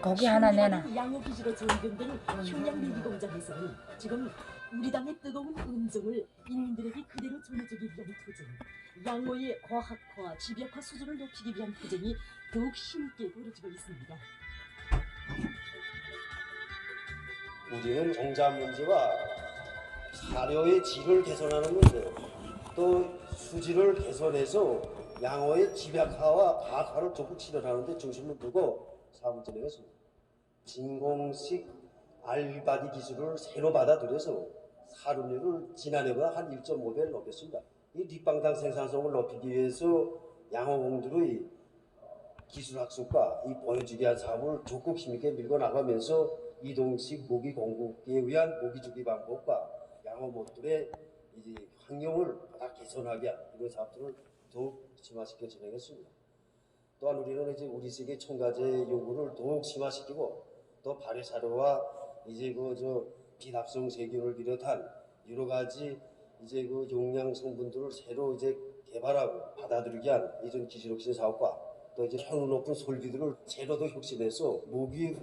거기 하나 내놔. 양호 기지로 전근된 흉양 미기 공장에서는 지금 우리 당의 뜨거운 음정을 인민들에게 그대로 전해주기 위한 투쟁, 양호의 과학화, 집약화 수준을 높이기 위한 투쟁이 더욱 힘있게 벌어지고 있습니다. 우리는 정자 문제와 사료의 질을 개선하는 문제, 또 수질을 개선해서 양호의 집약화와 과학화를 적극 실현하는 데 중심을 두고 사업을 진행했습니다. 진공식 알바디 기술을 새로 받아들여서 사료율을 지난해보다 한 1.5배를 높였습니다. 이 뒷방당 생산성을 높이기 위해서 양호공들의 기술 학습과 이 보여주기 위한 사업을 적극 힘있게 밀고 나가면서 이동식 모기 공급에 위한 모기 주기 방법과 양호모들의 이제 환경을 보다 개선하기 위한 이런 사업들을 더욱 심화시켜 진행했습니다. 또한 우리는 이제 우리 세계 첨가제 요구를 더욱 심화시키고 또 발효 사료와 이제 그 저 비납성 세균을 비롯한 여러 가지 이제 그 용량 성분들을 새로 이제 개발하고 받아들이기 위한 이런 기술 혁신 사업과 또 이제 효능 높은 설비들을 더 혁신해서 모기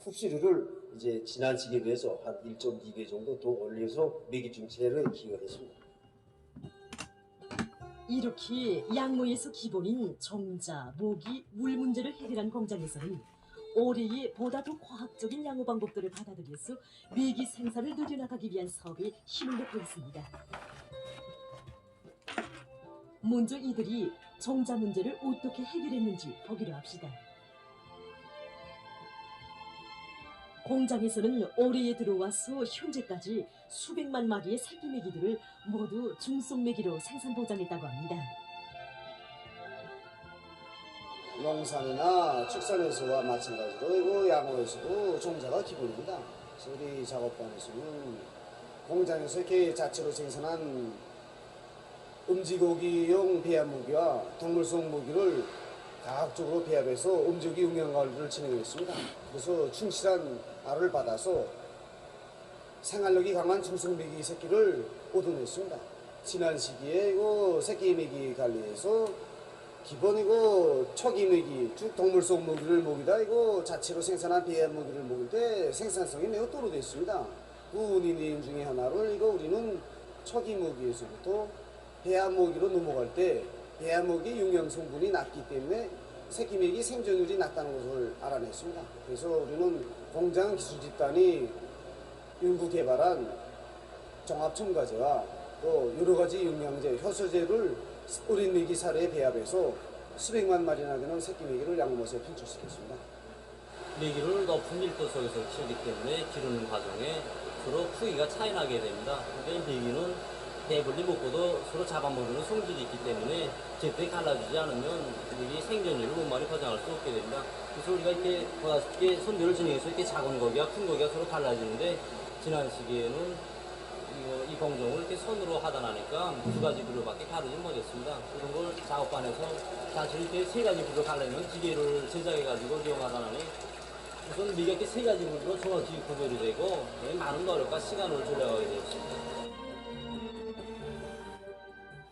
흡수율을 이제 지난 시기에 비해서 한 1.2배 정도 더 올려서 매기 중체를 기여했습니다. 이렇게 양모에서 기본인 정자, 모기, 물 문제를 해결한 공장에서는 올해에 보다 더 과학적인 양호 방법들을 받아들여서 메기 생산을 늘려나가기 위한 사업에 힘을 넣고 있습니다. 먼저 이들이 정자 문제를 어떻게 해결했는지 보기로 합시다. 공장에서는 올해에 들어와서 현재까지 수백만 마리의 새끼 메기들을 모두 중성 메기로 생산 보장했다고 합니다. 농산이나 축산에서와 마찬가지로 이거 양호에서도 종자가 기본입니다. 우리 작업반에서는 공장에서 이렇게 자체로 생산한 음지고기용 배합 무기와 동물성 무기를 과학적으로 배합해서 음지고기 영양 관리를 진행했습니다. 그래서 충실한 알을 받아서 생활력이 강한 중성메기 새끼를 얻어냈습니다. 지난 시기에 이거 새끼 메기 관리에서 기본 이거 초기 먹이, 즉 동물성 먹이를 먹이다 이거 자체로 생산한 배합 먹이를 먹을 때 생산성이 매우 떨어져 있습니다. 그 원인 중에 하나를 이거 우리는 초기 먹이에서부터 배합 먹이로 넘어갈 때 먹이 영양 성분이 낮기 때문에 새끼 먹이 생존율이 낮다는 것을 알아냈습니다. 그래서 우리는 공장 기술 집단이 연구 개발한 종합 첨가제와 또 여러 가지 영양제, 효소제를 어린 메기 사료에 배합해서 수백만 마리나 되는 새끼 메기를 양모에 편출시켰습니다. 메기를 높은 밀도 속에서 키우기 때문에 기르는 과정에 서로 크기가 차이 나게 됩니다. 이 메기는 배불리 먹고도 서로 잡아먹는 성질이 있기 때문에 제때 갈라주지 않으면 메기 생존율을 못 많이 보장할 수 없게 됩니다. 그래서 우리가 이렇게 보다시피 선별을 진행해서 이렇게 작은 고기와 큰 고기가 서로 갈라지는데 지난 시기에는 이 공정을 이렇게 손으로 하다 나니까 두 가지 부류밖에 가르지 못했습니다. 이런 걸 작업반에서 사실 이렇게 세 가지 부류 가려면 기계를 제작해가지고 이용하다 나니 우선 미가 이렇게 세 가지 부류로 정확히 구별이 되고 많은 노력과 시간을 절약하게 되었습니다.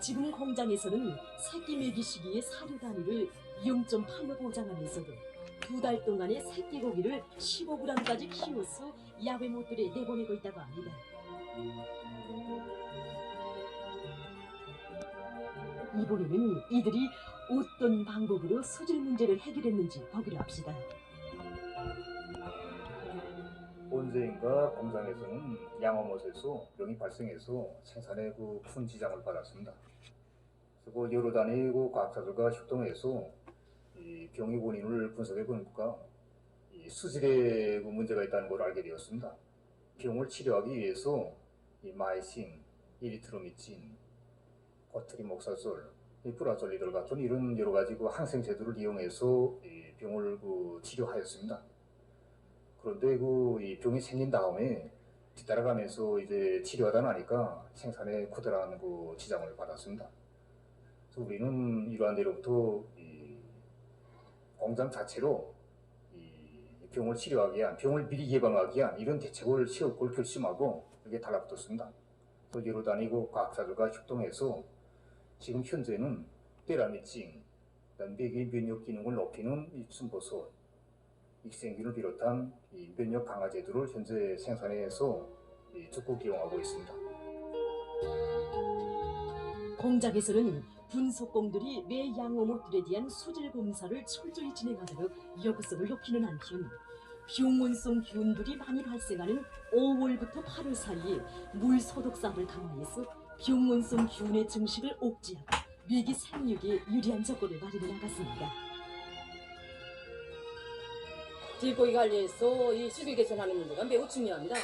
지금 공장에서는 새끼 메기 시기의 사료 단위를 0.8로 보장하면서도 두 달 동안의 새끼 고기를 15g까지 키워서 야외 못들에 내보내고 있다고 합니다. 이번에는 이들이 어떤 방법으로 수질 문제를 해결했는지 보기로 합시다. 언제인가 공장에서는 양어못에서 병이 발생해서 생산에 그큰 지장을 받았습니다. 그래서 그 여러 단위 그 과학자들과 협동해서 이 병의 원인을 분석해 보니까 이 수질에 그 문제가 있다는 걸 알게 되었습니다. 병을 치료하기 위해서 이 마이신, 이리트로미친, 거트리목사솔, 이 뿌라졸리들 같은 이런 여러 가지 그 항생 제도를 이용해서 이 병을 그 치료하였습니다. 그런데 그 이 병이 생긴 다음에 뒤따라가면서 이제 치료하다 나니까 생산에 커다란 그 지장을 받았습니다. 그래서 우리는 이러한 데로부터 이 공장 자체로 이 병을 치료하기 위한 병을 미리 예방하기 위한 이런 대책을 걸 결심하고 이게 달라붙었습니다. 또 여러 단위고 과학자들과 협동해서 지금 현재는 그다음 맥의 면역 기능을 높이는 이 순보소, 익생균을 비롯한 이 면역 강화제들을 현재 생산해서 이 적극 이용하고 있습니다. 공장에서는 분석공들이 매 양어목들에 대한 수질 검사를 철저히 진행하도록 여구성을 높이는 한편 병원성 균들이 많이 발생하는 5월부터 8월 사이에 물 소독 사업을 강화해서 병원성 균의 증식을 옥죄하고 위기 생육에 유리한 조건을 마련해 나갔습니다. 길고기 관리에서 이 수질 개선하는 문제가 매우 중요합니다.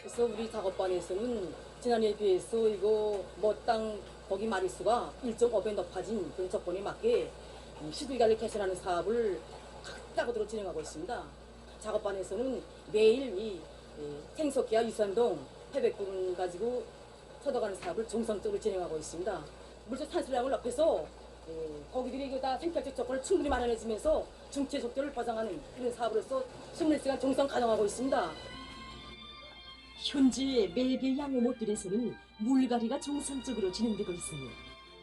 그래서 우리 작업반에서는 지난해에 비해서 이거 뭐땅 거기 마리수가 1.5배 높아진 조건에 맞게 관리 개선하는 사업을 각다고도로 진행하고 있습니다. 작업반에서는 매일 이이 생석기와 유산동 패백분을 가지고 터득하는 사업을 정상적으로 진행하고 있습니다. 물질 산수량을 높여서 예, 거기들이 그다 생태적 조건을 충분히 마련해주면서 중체 속도를 보장하는 그런 사업으로서 24시간 정상 가동하고 있습니다. 현재 매개 양어목들에서는 물갈이가 정상적으로 진행되고 있으며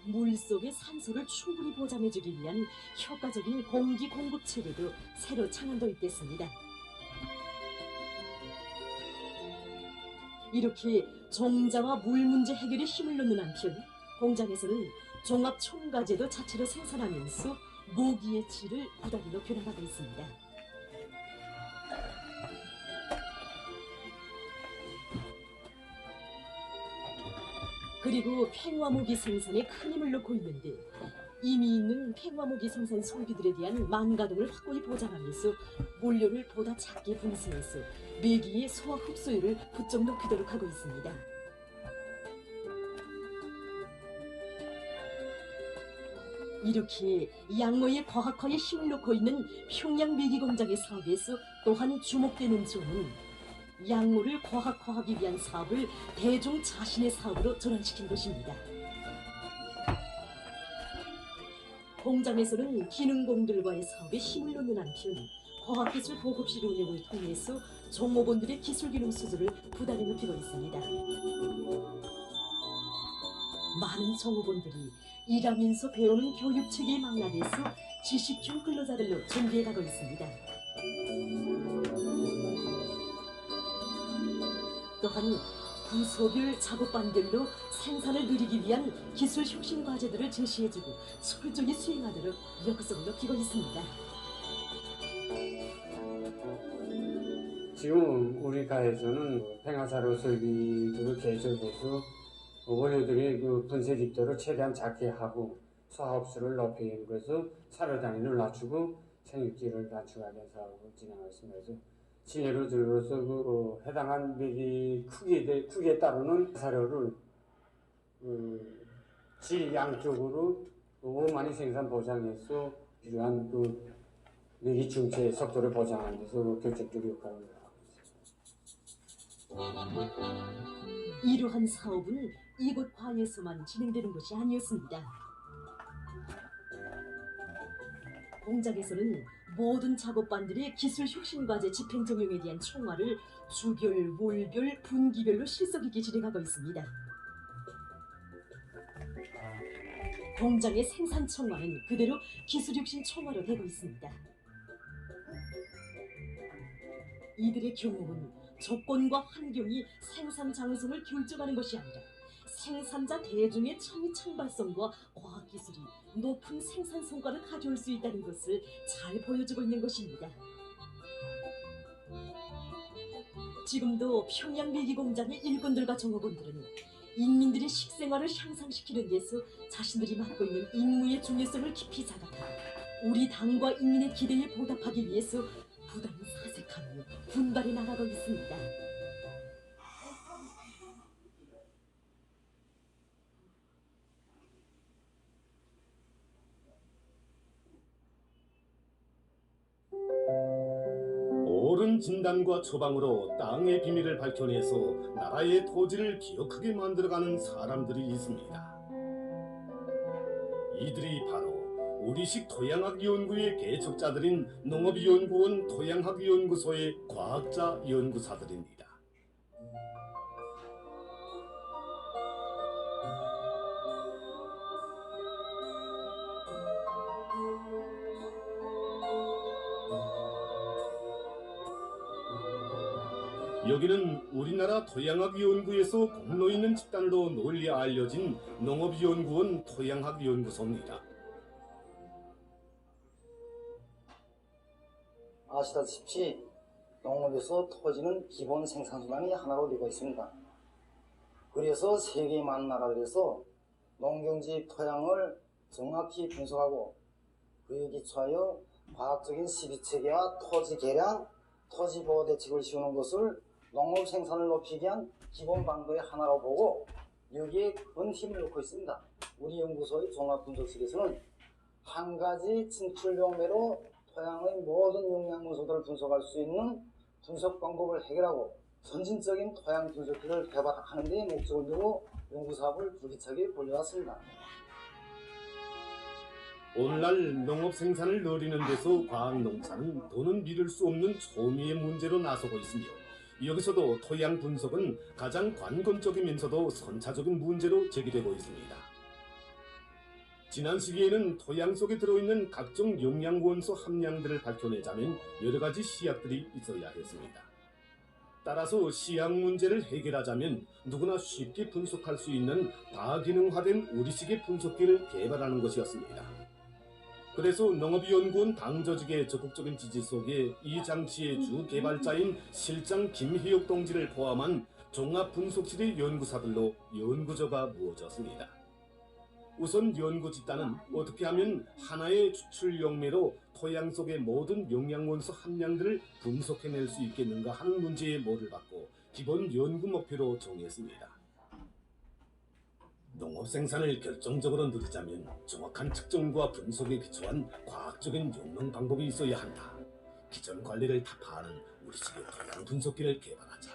물 속의 산소를 충분히 보장해주기 위한 효과적인 공기 공급 체계도 새로 창안 도입됐습니다. 이렇게 종자와 물 문제 해결에 힘을 넣는 한편 공장에서는 종합 첨가제도 자체로 생산하면서 모기의 질을 부단히 높여 나가고 있습니다. 그리고 팽화모기 생산에 큰 힘을 넣고 있는데 이미 있는 팽화모기 생산 설비들에 대한 망가동을 확고히 보장하면서 몰료를 보다 작게 분쇄해서 메기의 소화 흡수율을 부쩍 높이도록 하고 있습니다. 이렇게 양모의 과학화에 힘을 놓고 있는 평양 메기 공장의 사업에서 또한 주목되는 점은 양모를 과학화하기 위한 사업을 대중 자신의 사업으로 전환시킨 것입니다. 공장에서는 기능공들과의 사업에 힘을 놓는 한편 과학기술 보급실 운영을 통해서 종업원들의 기술 기능 수준을 부단히 높이고 있습니다. 많은 종업원들이 일하면서 배우는 교육체계의 망라에서 지식형 근로자들로 전개해가고 있습니다. 또한 부서별 작업반별로 생산을 느리기 위한 기술 혁신 과제들을 제시해주고 철저히 수행하도록 역성을 높이고 있습니다. 지금 우리 가에서는 팽화사료 설비들을 개조해서 원료들이 그 분쇄 집도를 최대한 작게 하고 소화흡수를 높이는 것을 사료 단위를 낮추고 생육질을 낮추는 사업을 진행하고 있습니다. 진예를 들어서 그 어, 해당한 메기 크기에, 대- 크기에 따르는 사료를 그, 질 양쪽으로 너무 많이 생산 보장해서 필요한 그 메기 중체 속도를 보장하는 데서 그 결정적 역할을 하고 있습니다. 이러한 사업은 이곳 과에서만 진행되는 것이 아니었습니다. 공장에서는 모든 작업반들의 기술 혁신 과제 집행 적용에 대한 총괄을 주별, 월별, 분기별로 실속 있게 진행하고 있습니다. 공장의 생산 총괄은 그대로 기술 혁신 총괄로 되고 있습니다. 이들의 경우는 조건과 환경이 생산 장성을 결정하는 것이 아니라 생산자 대중의 창의 창발성과 과학기술이 높은 생산 성과를 가져올 수 있다는 것을 잘 보여주고 있는 것입니다. 지금도 평양 밀기 공장의 일꾼들과 종업원들은 인민들의 식생활을 향상시키는 데서 자신들이 맡고 있는 임무의 중요성을 깊이 자각하고 우리 당과 인민의 기대에 보답하기 위해서 부단히 사색하며 분발해 나가고 있습니다. 진단과 처방으로 땅의 비밀을 밝혀내서 나라의 토지를 기억하게 만들어가는 사람들이 있습니다. 이들이 바로 우리식 토양학 연구의 개척자들인 농업연구원 토양학 연구소의 과학자 연구사들입니다. 여기는 우리나라 토양학연구에서 공로 있는 집단으로 널리 알려진 농업연구원 토양학연구소입니다. 아시다시피 농업에서 토지는 기본 생산수단이 하나로 되고 있습니다. 그래서 세계 많은 나라들에서 농경지 토양을 정확히 분석하고 그에 기초하여 과학적인 시비체계와 토지 개량, 토지 보호 대책을 세우는 것을 농업 생산을 높이기 위한 기본 방도의 하나로 보고 여기에 큰 힘을 놓고 있습니다. 우리 연구소의 종합분석실에서는 한 가지 진출 용매로 토양의 모든 영양 요소들을 분석할 수 있는 분석 방법을 해결하고 선진적인 토양 분석기를 개발하는 데 목적을 두고 연구 사업을 줄기차게 벌려왔습니다. 오늘날 농업 생산을 늘리는 데서 과학 농사는 더는 미룰 수 없는 초미의 문제로 나서고 있으며 여기서도 토양 분석은 가장 관건적이면서도 선차적인 문제로 제기되고 있습니다. 지난 시기에는 토양 속에 들어있는 각종 영양원소 함량들을 밝혀내자면 여러 가지 시약들이 있어야 했습니다. 따라서 시약 문제를 해결하자면 누구나 쉽게 분석할 수 있는 다기능화된 우리식의 분석기를 개발하는 것이었습니다. 그래서 농업연구원 당조직의 적극적인 지지 속에 이 장치의 주 개발자인 실장 김희옥 동지를 포함한 종합분석실의 연구사들로 연구조가 무어졌습니다. 우선 연구 집단은 어떻게 하면 하나의 추출 용매로 토양 속의 모든 영양원소 함량들을 분석해낼 수 있겠는가 하는 문제에 몰을 받고 기본 연구 목표로 정했습니다. 농업 생산을 결정적으로 늘리자면 정확한 측정과 분석에 기초한 과학적인 용농 방법이 있어야 한다. 기존 관리를 타파하는 우리식의 토양 분석기를 개발하자.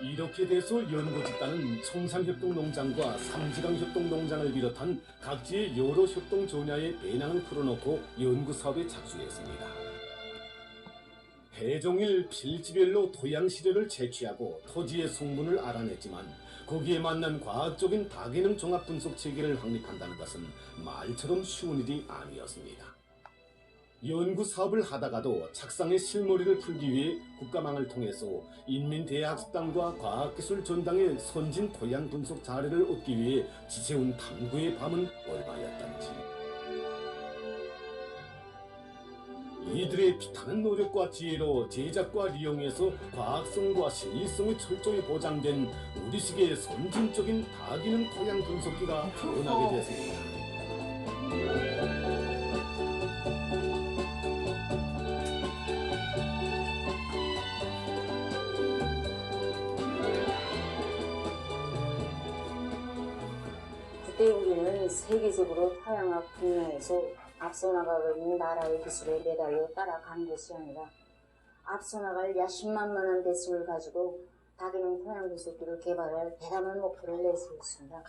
이렇게 돼서 연구 집단은 청산협동농장과 삼지강협동농장을 비롯한 각지의 여러 협동 조냐의 배낭을 풀어놓고 연구 사업에 착수했습니다. 해종일 필지별로 토양 시료를 채취하고 토지의 성분을 알아냈지만 거기에 맞는 과학적인 다기능 종합 분석 체계를 확립한다는 것은 말처럼 쉬운 일이 아니었습니다. 연구 사업을 하다가도 착상의 실머리를 풀기 위해 국가망을 통해서 인민대학습단과 과학기술 전당의 선진 토양 분석 자료를 얻기 위해 지새운 탐구의 밤은 얼마였던지. 이들의 피타는 노력과 지혜로 제작과 리용해서 과학성과 신의성이 철저히 보장된 우리식의 선진적인 다기능 토양 분석기가 태어나게 됐습니다. 그때 우리는 세계적으로 토양학 분야에서 앞서 나가고 있는 나라의 기술에 매달려 따라간 것이 아니라 앞서 나갈 야심만만한 대책을 가지고 다기능 토양 분석기를 개발할 대담한 목표를 내세웠습니다.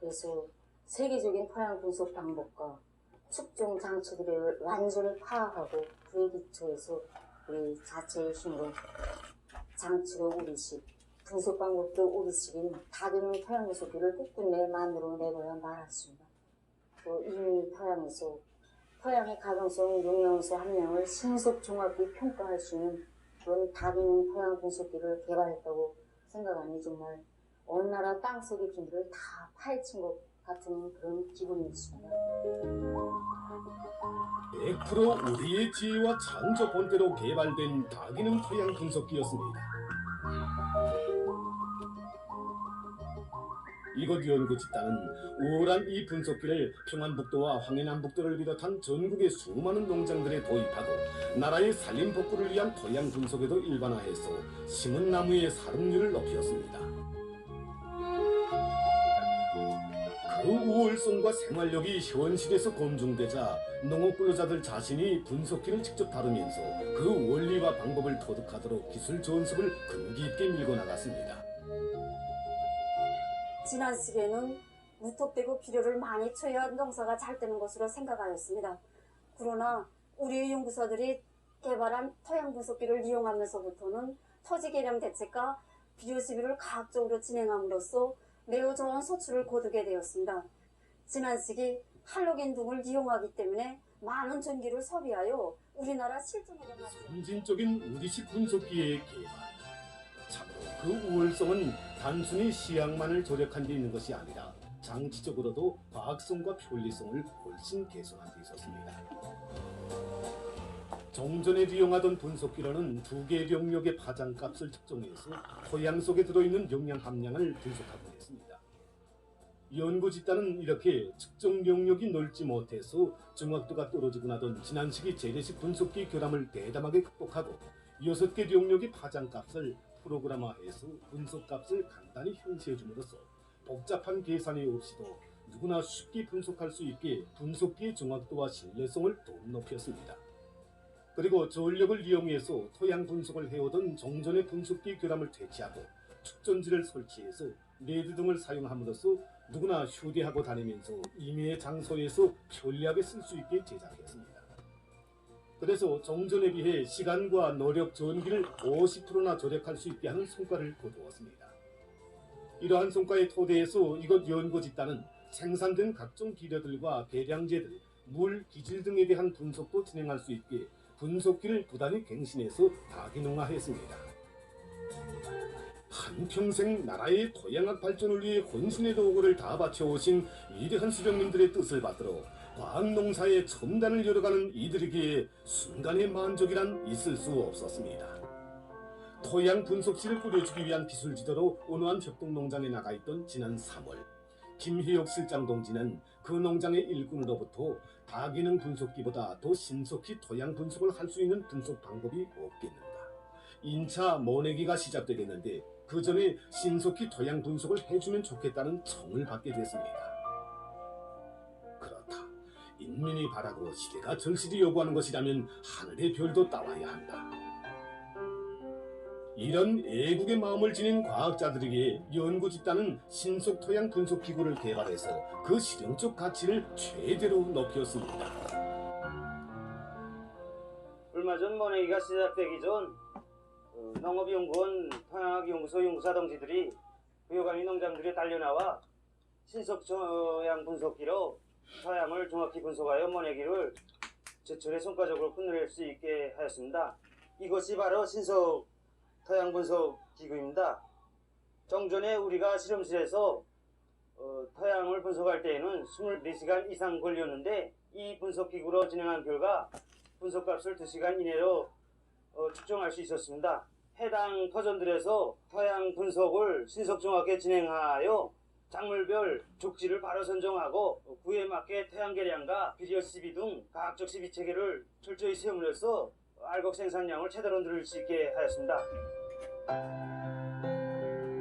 그래서 세계적인 토양 분석 방법과 측정 장치들을 완전히 파악하고 그에 기초해서 우리 자체의 힘으로 장치로 우리식 분석 방법도 우리식인 다기능 토양 분석기를 끝끝내 만들어 내고야 말았습니다. 또 이미 토양에서 토양의 가동성 영양소 함량을 신속 종합히 평가할 수 있는 그런 다기능 토양 분석기를 개발했다고 생각하니 정말 어느 나라 땅속의 비밀을 다 파헤친 것 같은 그런 기분이 있습니다. 100% 우리의 지혜와 창조 본때로 개발된 다기능 토양 분석기였습니다. 이곳 연구 집단은 우월한 이 분석기를 평안북도와 황해남북도를 비롯한 전국의 수많은 농장들에 도입하고 나라의 산림 복구를 위한 토양 분석에도 일반화해서 심은 나무의 사lum률을 높였습니다. 그 우월성과 생활력이 현실에서 검증되자 농업 근로자들 자신이 분석기를 직접 다루면서 그 원리와 방법을 터득하도록 기술 전습을 금기 있게 밀고 나갔습니다. 지난 시기에는 무턱대고 비료를 많이 쳐야 농사가 잘 되는 것으로 생각하였습니다. 그러나 우리 연구소들이 개발한 토양 분석기를 이용하면서부터는 토지 개량 대책과 비료 시비를 과학적으로 진행함으로써 매우 좋은 소출을 거두게 되었습니다. 지난 시기 할로겐 등을 이용하기 때문에 많은 전기를 소비하여 우리나라 실전에다 맞 선진적인 우리식 분석기의 개발. 그 우월성은 단순히 시약만을 조력한 데 있는 것이 아니라 장치적으로도 과학성과 편리성을 훨씬 개선한 데 있었습니다. 정전에 이용하던 분석기로는 두 개의 영역의 파장값을 측정해서 토양 속에 들어있는 영양 함량을 분석하곤 했습니다. 연구 집단은 이렇게 측정 영역이 넓지 못해서 정확도가 떨어지고 나던 지난 시기 재래식 분석기 결함을 대담하게 극복하고 여섯 개 영역의 파장값을 프로그램화해서 분석값을 간단히 현시해 줌으로써 복잡한 계산이 없이도 누구나 쉽게 분석할 수 있게 분석기의 정확도와 신뢰성을 더 높였습니다. 그리고 전력을 이용해서 토양 분석을 해오던 정전의 분석기 결함을 퇴치하고 축전지를 설치해서 레드 등을 사용함으로써 누구나 휴대하고 다니면서 임의의 장소에서 편리하게 쓸 수 있게 제작했습니다. 그래서 정전에 비해 시간과 노력, 전기를 50%나 절약할 수 있게 하는 성과를 거두었습니다. 이러한 성과의 토대에서 이것 연구 집단은 생산된 각종 기료들과 계량제들, 물, 기질 등에 대한 분석도 진행할 수 있게 분석기를 부단히 갱신해서 다기능화했습니다. 한평생 나라의 토양학 발전을 위해 혼신의 도구를 다 바쳐오신 위대한 수령님들의 뜻을 받들어 과학농사의 첨단을 열어가는 이들에게 순간의 만족이란 있을 수 없었습니다. 토양 분석실을 꾸려주기 위한 기술 지도로 온화한 협동농장에 나가 있던 지난 3월 김희옥 실장 동지는 그 농장의 일꾼으로부터 다기능 분석기보다 더 신속히 토양 분석을 할 수 있는 분석 방법이 없겠는가. 인차 모내기가 시작되겠는데 그 전에 신속히 토양 분석을 해주면 좋겠다는 청을 받게 됐습니다. 인민이 바라고 시대가 절실히 요구하는 것이라면 하늘의 별도 따와야 한다. 이런 애국의 마음을 지닌 과학자들에게 연구 집단은 신속 토양 분석 기구를 개발해서 그 실용적 가치를 최대로 높였습니다. 얼마 전 모내기가 시작되기 전 어, 농업연구원 토양학연구소 연구사 동지들이 부여감이 농장들에 달려나와 신속 토양 분석기로 토양을 정확히 분석하여 모내기를 제철에 성과적으로 끝낼 수 있게 하였습니다. 이것이 바로 신속 토양 분석 기구입니다. 정전에 우리가 실험실에서 어, 토양을 분석할 때에는 24시간 이상 걸렸는데 이 분석 기구로 진행한 결과 분석값을 2시간 이내로 어, 측정할 수 있었습니다. 해당 터전들에서 토양 분석을 신속 정확하게 진행하여 작물별 족지를 바로 선정하고 구에 맞게 토양 계량과 비리어 시비 등 과학적 시비 체계를 철저히 세움으로써 알곡 생산량을 최대로 늘릴 수 있게 하였습니다.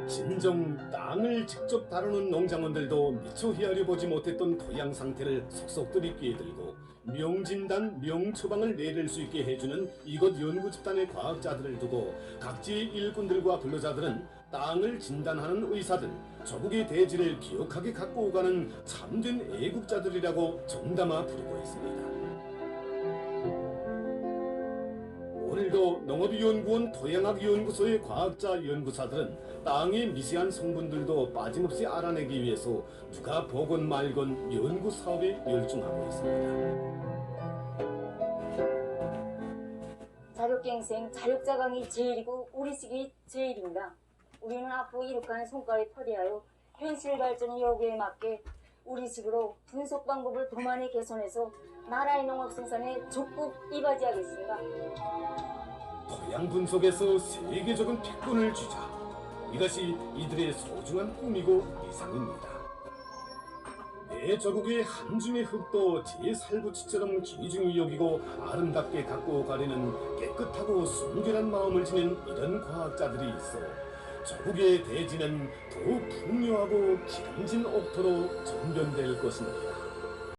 진정 땅을 직접 다루는 농장원들도 미처 헤아려 보지 못했던 토양 상태를 속속들이 끼어들고 명진단, 명처방을 내릴 수 있게 해주는 이것 연구 집단의 과학자들을 두고 각지의 일꾼들과 근로자들은 땅을 진단하는 의사들, 조국의 대지를 기억하게 갖고 오가는 참된 애국자들이라고 정담아 부르고 있습니다. 오늘도 농업연구원 토양학연구소의 과학자 연구사들은 땅의 미세한 성분들도 빠짐없이 알아내기 위해서 누가 보건 말건 연구 사업에 열중하고 있습니다. 자력갱생, 자력자강이 제일이고 우리식이 제일입니다. 우리는 앞으로 이룩하는 성과에 토대하여 현실 발전의 요구에 맞게 우리 식으로 분석 방법을 더 많이 개선해서 나라의 농업 생산에 적극 이바지하겠습니다. 토양 분석에서 세계적인 패권을 주자. 이것이 이들의 소중한 꿈이고 이상입니다. 내 조국의 한 줌의 흙도 제 살구치처럼 귀중히 여기고 아름답게 갖고 가려는 깨끗하고 순결한 마음을 지닌 이런 과학자들이 있어 조국의 대지는 더욱 풍요하고 기름진 옥토로 전변될 것입니다.